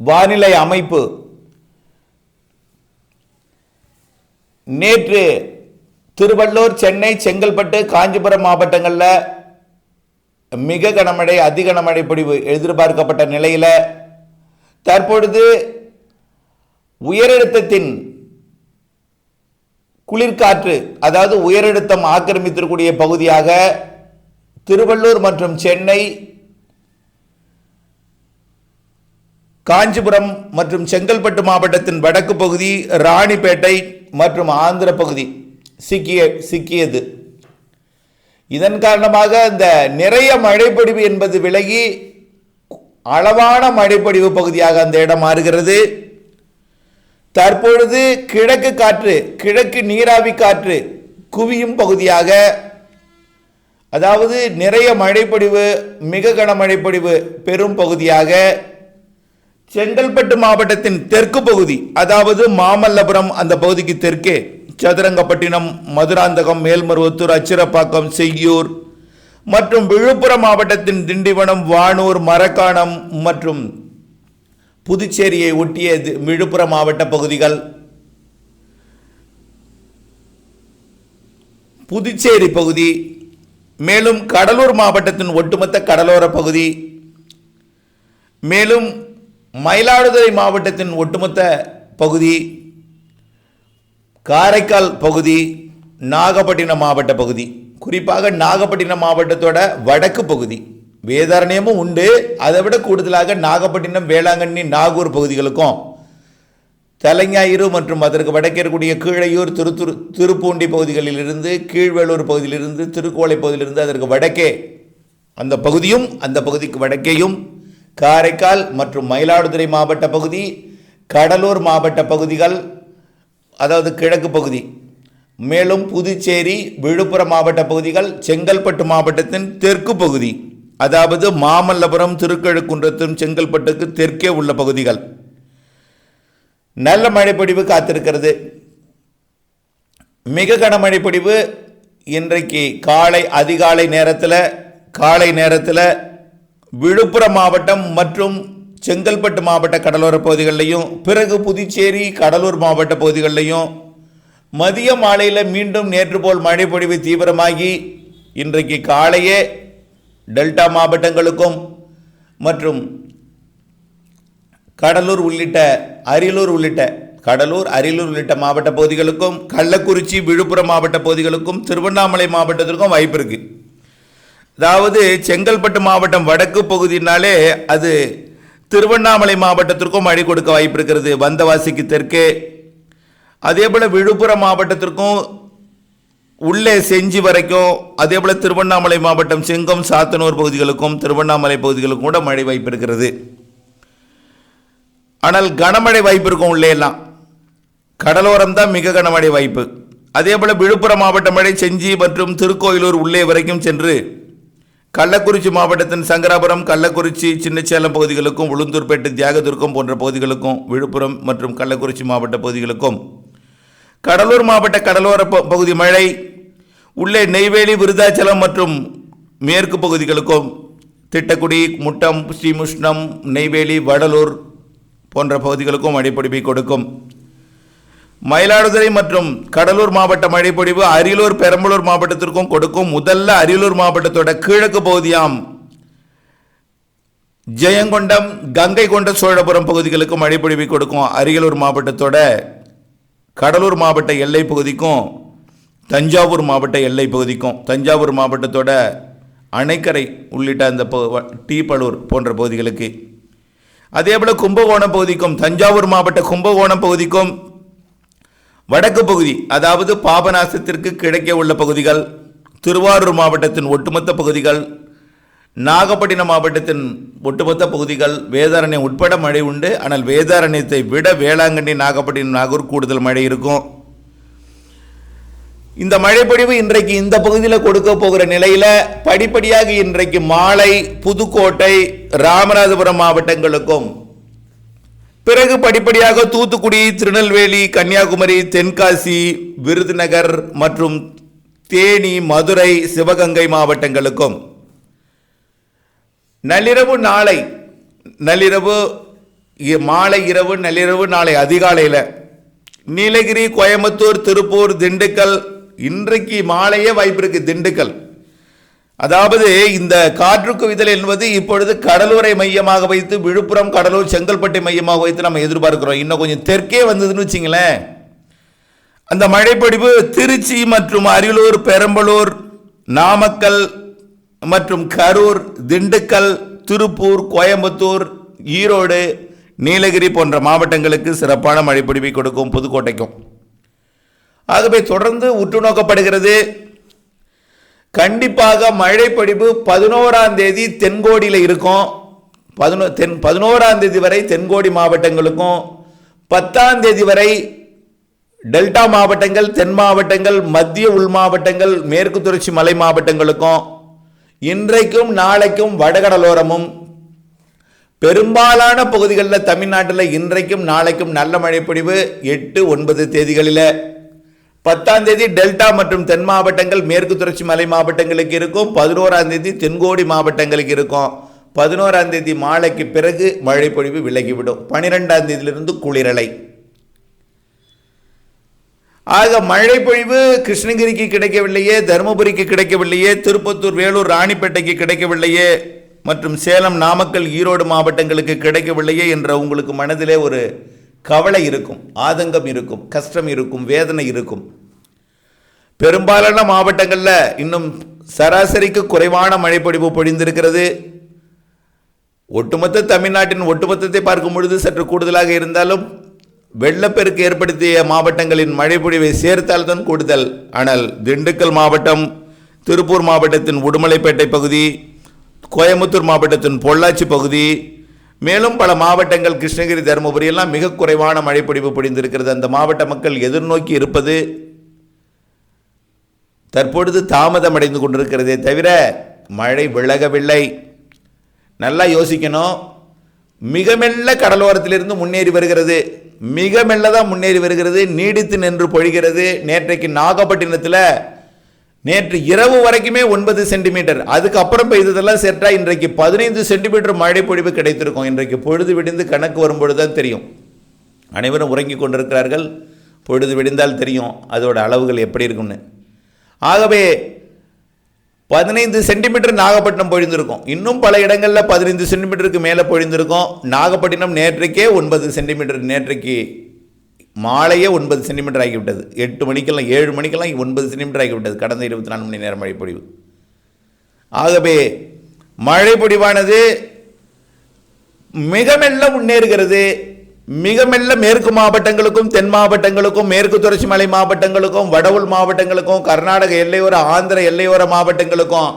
வானிலை அமைப்பு. நேற்று திருவள்ளூர் சென்னை செங்கல்பட்டு காஞ்சிபுரம் மாவட்டங்களில் மிக கனமழை அதி கனமழை பொழிவு எதிர்பார்க்கப்பட்ட நிலையில் தற்பொழுது உயரழுத்தத்தின் குளிர்காற்று அதாவது உயரழுத்தம் ஆக்கிரமித்திருக்கூடிய பகுதியாக திருவள்ளூர் மற்றும் சென்னை காஞ்சிபுரம் மற்றும் செங்கல்பட்டு மாவட்டத்தின் வடக்கு பகுதி ராணிப்பேட்டை மற்றும் ஆந்திர பகுதி சிக்கிய சிக்கியது. இதன் காரணமாக இந்த நிறைய மழைப்பொழிவு என்பது விலகி அளவான மழைப்பொழிவு பகுதியாக அந்த இடம் மாறுகிறது. தற்பொழுது கிழக்கு காற்று கிழக்கு நீராவி காற்று குவியும் பகுதியாக அதாவது நிறைய மழைப்பொழிவு மிக கனமழைப்பொழிவு பெரும் பகுதியாக செங்கல்பட்டு மாவட்டத்தின் தெற்கு பகுதி அதாவது மாமல்லபுரம் அந்த பகுதிக்கு தெற்கே சதுரங்கப்பட்டினம் மதுராந்தகம் மேல்மருவத்தூர் அச்சிரப்பாக்கம் செய்யூர் மற்றும் விழுப்புரம் மாவட்டத்தின் திண்டிவனம் வானூர் மரக்காணம் மற்றும் புதுச்சேரியை ஒட்டிய விழுப்புரம் மாவட்ட பகுதிகள். புதுச்சேரி பகுதி மேலும் கடலூர் மாவட்டத்தின் ஒட்டுமொத்த கடலோர பகுதி மேலும் மயிலாடுதுறை மாவட்டத்தின் ஒட்டுமொத்த பகுதி காரைக்கால் பகுதி நாகப்பட்டினம் மாவட்ட பகுதி. குறிப்பாக நாகப்பட்டினம் மாவட்டத்தோட வடக்கு பகுதி. வேதாரண்யமும் உண்டு. அதை விட கூடுதலாக நாகப்பட்டினம் வேளாங்கண்ணி நாகூர் பகுதிகளுக்கும். தலைஞாயிறு மற்றும் அதற்கு வடக்கே இருக்கக்கூடிய கீழையூர் திருத்துரு திருப்பூண்டி பகுதிகளிலிருந்து கீழ்வேலூர் பகுதியிலிருந்து திருக்கோளை பகுதியிலிருந்து அதற்கு வடக்கே அந்த பகுதியும் அந்த பகுதிக்கு வடக்கேயும் காரைக்கால் மற்றும் மயிலாடுதுறை மாவட்ட பகுதி கடலூர் மாவட்ட பகுதிகள் அதாவது கிழக்கு பகுதி மேலும் புதுச்சேரி விழுப்புரம் மாவட்ட பகுதிகள் செங்கல்பட்டு மாவட்டத்தின் தெற்கு பகுதி அதாவது மாமல்லபுரம் திருக்கழுக்குன்றத்தும் செங்கல்பட்டுக்கு தெற்கே உள்ள பகுதிகள். நல்ல மழைப்பொழிவு காத்திருக்கிறது. மிக கனமழை இன்றைக்கு காலை அதிகாலை நேரத்தில் காலை நேரத்தில் விழுப்புரம் மாவட்டம் மற்றும் செங்கல்பட்டு மாவட்ட கடலோர பகுதிகளிலையும் பிறகு புதுச்சேரி கடலூர் மாவட்ட பகுதிகளிலையும் மதிய மாலையில் மீண்டும் நேற்று போல் மழை பொழிவு தீவிரமாகி இன்றைக்கு காலையே டெல்டா மாவட்டங்களுக்கும் மற்றும் கடலூர் உள்ளிட்ட அரியலூர் உள்ளிட்ட கடலூர் அரியலூர் உள்ளிட்ட மாவட்ட பகுதிகளுக்கும் கள்ளக்குறிச்சி விழுப்புரம் மாவட்ட பகுதிகளுக்கும் திருவண்ணாமலை மாவட்டத்திற்கும் வாய்ப்பு இருக்குது அதாவது செங்கல்பட்டு மாவட்டம் வடக்கு பகுதினாலே அது திருவண்ணாமலை மாவட்டத்திற்கும் மழை கொடுக்க வாய்ப்பு இருக்கிறது வந்தவாசிக்கு தெற்கே. அதே போல் விழுப்புரம் மாவட்டத்திற்கும் உள்ளே செஞ்சி வரைக்கும் அதே போல் திருவண்ணாமலை மாவட்டம் செங்கம் சாத்தனூர் பகுதிகளுக்கும் திருவண்ணாமலை பகுதிகளுக்கும் கூட மழை வாய்ப்பு இருக்கிறது. ஆனால் கனமழை வாய்ப்பு இருக்கும் உள்ளே எல்லாம். கடலோரம் தான் மிக கனமழை வாய்ப்பு. அதே போல் விழுப்புரம் மாவட்ட மழை செஞ்சி மற்றும் திருக்கோயிலூர் உள்ளே வரைக்கும் சென்று கள்ளக்குறிச்சி மாவட்டத்தின் சங்கராபுரம் கள்ளக்குறிச்சி சின்னச்சேலம் பகுதிகளுக்கும் உளுந்தூர்பேட்டை தியாகதுர்க்கம் போன்ற பகுதிகளுக்கும் விழுப்புரம் மற்றும் கள்ளக்குறிச்சி மாவட்ட பகுதிகளுக்கும். கடலூர் மாவட்ட கடலோர ப- பகுதி மழை உள்ளே நெய்வேலி விருதாச்சலம் மற்றும் மேற்கு பகுதிகளுக்கும் திட்டக்குடி முட்டம் ஸ்ரீமுஷ்ணம் நெய்வேலி வடலூர் போன்ற பகுதிகளுக்கும் மழைப்பொழிவை கொடுக்கும். மயிலாடுதுறை மற்றும் கடலூர் மாவட்ட மழைப்பொழிவு அரியலூர் பெரம்பலூர் மாவட்டத்திற்கும் கொடுக்கும் முதல்ல அரியலூர் மாவட்டத்தோட கிழக்கு பகுதியாம். ஜெயங்கொண்டம் கங்கை கொண்ட சோழபுரம் பகுதிகளுக்கு மழைப்பொழிவை கொடுக்கும் அரியலூர் மாவட்டத்தோட கடலூர் மாவட்ட எல்லை பகுதிக்கும் தஞ்சாவூர் மாவட்ட எல்லை பகுதிக்கும் தஞ்சாவூர் மாவட்டத்தோட அணைக்கரை உள்ளிட்ட அந்த ப- டீப்பலூர் போன்ற பகுதிகளுக்கு. அதே போல் கும்பகோணம் பகுதிக்கும் தஞ்சாவூர் மாவட்ட கும்பகோணம் பகுதிக்கும் வடக்கு பகுதி அதாவது பாபநாசத்திற்கு கிடைக்க உள்ள பகுதிகள் திருவாரூர் மாவட்டத்தின் ஒட்டுமொத்த பகுதிகள் நாகப்பட்டினம் மாவட்டத்தின் ஒட்டுமொத்த பகுதிகள் வேதாரண்யம் உட்பட மழை உண்டு. ஆனால் வேதாரண்யத்தை விட வேளாங்கண்ணி நாகப்பட்டினம் நாகூர் கூடுதல் மழை இருக்கும். இந்த மழைப்பொழிவு இன்றைக்கு இந்த பகுதியில் கொடுக்க போகிற நிலையில் படிப்படியாக இன்றைக்கு மாலை புதுக்கோட்டை ராமநாதபுரம் மாவட்டங்களுக்கும் பிறகு படிப்படியாக தூத்துக்குடி திருநெல்வேலி கன்னியாகுமரி தென்காசி விருதுநகர் மற்றும் தேனி மதுரை சிவகங்கை மாவட்டங்களுக்கும். நள்ளிரவு நாளை நள்ளிரவு மாலை இரவு நள்ளிரவு நாளை அதிகாலையில் நீலகிரி கோயம்புத்தூர் திருப்பூர் திண்டுக்கல் இன்றைக்கு மாலையே வாய்ப்பு இருக்குது திண்டுக்கல். அதாவது இந்த காற்று விதல் என்பது இப்பொழுது கடலூரை மையமாக வைத்து விழுப்புரம் கடலூர் செங்கல்பட்டை மையமாக வைத்து நம்ம எதிர்பார்க்கிறோம். இன்னும் கொஞ்சம் தெற்கே வந்ததுன்னு வச்சிங்களேன். அந்த மழைப்படிவு திருச்சி மற்றும் அரியலூர் பெரம்பலூர் நாமக்கல் மற்றும் கரூர் திண்டுக்கல் திருப்பூர் கோயம்புத்தூர் ஈரோடு நீலகிரி போன்ற மாவட்டங்களுக்கு சிறப்பான மழைப்பிடிப்பை கொடுக்கும் புதுக்கோட்டைக்கும். ஆகவே தொடர்ந்து உற்று நோக்கப்படுகிறது. கண்டிப்பாக மழைப்பொழிவு பதினோராம் தேதி தென்கோடியில் இருக்கும். பதினோ தென் பதினோராம் தேதி வரை தென்கோடி மாவட்டங்களுக்கும் பத்தாம் தேதி வரை டெல்டா மாவட்டங்கள் தென் மாவட்டங்கள் மத்திய உள் மாவட்டங்கள் மேற்கு தொடர்ச்சி மலை மாவட்டங்களுக்கும் இன்றைக்கும் நாளைக்கும் வடகடலோரமும் பெரும்பாலான பகுதிகளில் தமிழ்நாட்டில் இன்றைக்கும் நாளைக்கும் நல்ல மழைப்பொழிவு எட்டு ஒன்பது தேதிகளில். பத்தாம் தேதி டெல்டா மற்றும் தென் மாவட்டங்கள் மேற்கு தொடர்ச்சி மலை மாவட்டங்களுக்கு இருக்கும். பதினோராம் தேதி தென்கோடி மாவட்டங்களுக்கு இருக்கும். பதினோராம் தேதி மாலைக்கு பிறகு மழைப்பொழிவு விலகிவிடும். பனிரெண்டாம் தேதியிலிருந்து குளிரலை. ஆக மழை பொழிவு கிருஷ்ணகிரிக்கு கிடைக்கவில்லையே தருமபுரிக்கு கிடைக்கவில்லையே திருப்பத்தூர் வேலூர் ராணிப்பேட்டைக்கு கிடைக்கவில்லையே மற்றும் சேலம் நாமக்கல் ஈரோடு மாவட்டங்களுக்கு கிடைக்கவில்லையே என்ற உங்களுக்கு மனதிலே ஒரு கவலை இருக்கும் ஆதங்கம் இருக்கும் கஷ்டம் இருக்கும் வேதனை இருக்கும். பெரும்பாலான மாவட்டங்களில் இன்னும் சராசரிக்கு குறைவான மழைப்பொழிவு பொழிந்திருக்கிறது. ஒட்டுமொத்த தமிழ்நாட்டின் ஒட்டுமொத்தத்தை பார்க்கும் பொழுது சற்று கூடுதலாக இருந்தாலும் வெள்ளப்பெருக்கு ஏற்படுத்திய மாவட்டங்களின் மழைப்பொழிவை சேர்த்தால்தான் கூடுதல். ஆனால் திண்டுக்கல் மாவட்டம் திருப்பூர் மாவட்டத்தின் உடுமலைப்பேட்டை பகுதி கோயம்புத்தூர் மாவட்டத்தின் பொள்ளாச்சி பகுதி மேலும் பல மாவட்டங்கள் கிருஷ்ணகிரி தருமபுரி எல்லாம் மிக குறைவான மழைப்பொழிவு பொழிந்திருக்கிறது. அந்த மாவட்ட மக்கள் எதிர்நோக்கி இருப்பது தற்பொழுது தாமதம் அடைந்து கொண்டிருக்கிறதே தவிர மழை விலகவில்லை. நல்லா யோசிக்கணும். மிக மெல்ல கடலோரத்திலிருந்து முன்னேறி வருகிறது. மிக மெல்ல தான் முன்னேறி வருகிறது. நீடித்து நின்று பொழிகிறது. நேற்றைக்கு நாகப்பட்டினத்தில் நேற்று இரவு வரைக்குமே ஒன்பது சென்டிமீட்டர். அதுக்கப்புறம் பெய்ததெல்லாம் சேர்த்தா இன்றைக்கு பதினைந்து சென்டிமீட்டர் மழை பொழிவு கிடைத்திருக்கும். இன்றைக்கு பொழுது விடிந்து கணக்கு வரும்பொழுது தான் தெரியும். அனைவரும் உறங்கிக் கொண்டிருக்கிறார்கள். பொழுது விடிந்தால் தெரியும் அதோட அளவுகள் எப்படி இருக்கும்னு. ஆகவே பதினைந்து சென்டிமீட்டர் நாகப்பட்டினம் பொழிந்திருக்கும். இன்னும் பல இடங்களில் பதினைந்து சென்டிமீட்டருக்கு மேலே பொழிந்திருக்கும். நாகப்பட்டினம் நேற்றைக்கே ஒன்பது சென்டிமீட்டர் நேற்றைக்கு மாலையே ஒன்பது சென்டிமீட்டர் ஆகிவிட்டது. எட்டு மணிக்கெல்லாம் ஏழு மணிக்கெல்லாம் ஒன்பது சென்டிமீட்டர் ஆகிவிட்டது. கடந்த இருபத்தி நாலு மணி நேரம் மழை பொழிவு ஆகவே மழை பொழிவானது மிக மெல்ல முன்னேறுகிறது. மிக மெல்ல மேற்கு மாவட்டங்களுக்கும் தென் மாவட்டங்களுக்கும் மேற்கு தொடர்ச்சி மலை மாவட்டங்களுக்கும் வடவுள் மாவட்டங்களுக்கும் கர்நாடக எல்லையோர ஆந்திர எல்லையோர மாவட்டங்களுக்கும்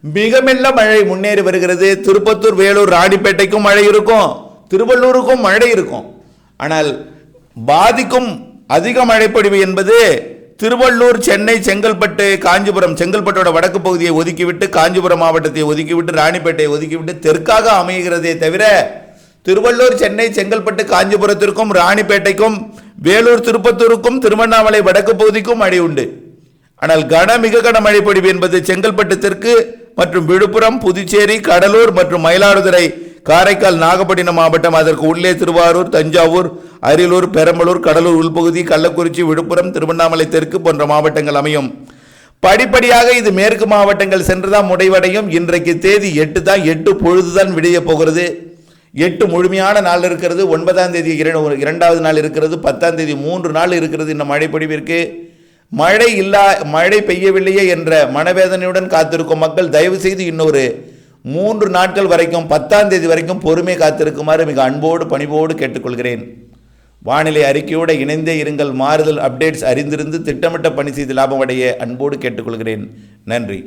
மிக மெல்ல மழை முன்னேறி வருகிறது. திருப்பத்தூர் வேலூர் ராணிப்பேட்டைக்கும் மழை இருக்கும். திருவள்ளூருக்கும் மழை இருக்கும். ஆனால் பாதிக்கும் அதிக மழைப்பொழிவு என்பது திருவள்ளூர் சென்னை செங்கல்பட்டு காஞ்சிபுரம் செங்கல்பட்டோட வடக்கு பகுதியை ஒதுக்கிவிட்டு காஞ்சிபுரம் மாவட்டத்தை ஒதுக்கிவிட்டு ராணிப்பேட்டையை ஒதுக்கிவிட்டு தெற்காக அமைகிறதே தவிர திருவள்ளூர் சென்னை செங்கல்பட்டு காஞ்சிபுரத்திற்கும் ராணிப்பேட்டைக்கும் வேலூர் திருப்பத்தூருக்கும் திருவண்ணாமலை வடக்கு பகுதிக்கும் மழை உண்டு. ஆனால் கன மிக கன மழை பொழிவு என்பது செங்கல்பட்டு தெற்கு மற்றும் விழுப்புரம் புதுச்சேரி கடலூர் மற்றும் மயிலாடுதுறை காரைக்கால் நாகப்பட்டினம் மாவட்டம் அதற்கு உள்ளே திருவாரூர் தஞ்சாவூர் அரியலூர் பெரம்பலூர் கடலூர் உள்பகுதி கள்ளக்குறிச்சி விழுப்புரம் திருவண்ணாமலை தெற்கு போன்ற மாவட்டங்கள் அமையும். படிப்படியாக இது மேற்கு மாவட்டங்கள் சென்றுதான் முடிவடையும். இன்றைக்கு தேதி எட்டு தான் எட்டு பொழுதுதான் விடிய போகிறது. எட்டு முழுமையான நாள் இருக்கிறது. ஒன்பதாம் தேதி இர- இரண்டாவது நாள் இருக்கிறது. பத்தாம் தேதி மூன்று நாள் இருக்கிறது இந்த மழை பொழிவிற்கு மழை இல்லா மழை பெய்யவில்லையே என்ற மனவேதனையுடன் காத்திருக்கும் மக்கள் தயவு செய்து இன்னொரு மூன்று நாட்கள் வரைக்கும் பத்தாம் தேதி வரைக்கும் பொறுமை காத்திருக்குமாறு மிக அன்போடு பணிவோடு கேட்டுக்கொள்கிறேன். வானிலை அறிக்கையோடு இணைந்தே இருங்கள். மாறுதல் அப்டேட்ஸ் அறிந்திருந்து திட்டமிட்ட பணி செய்து லாபம் அன்போடு கேட்டுக்கொள்கிறேன். நன்றி.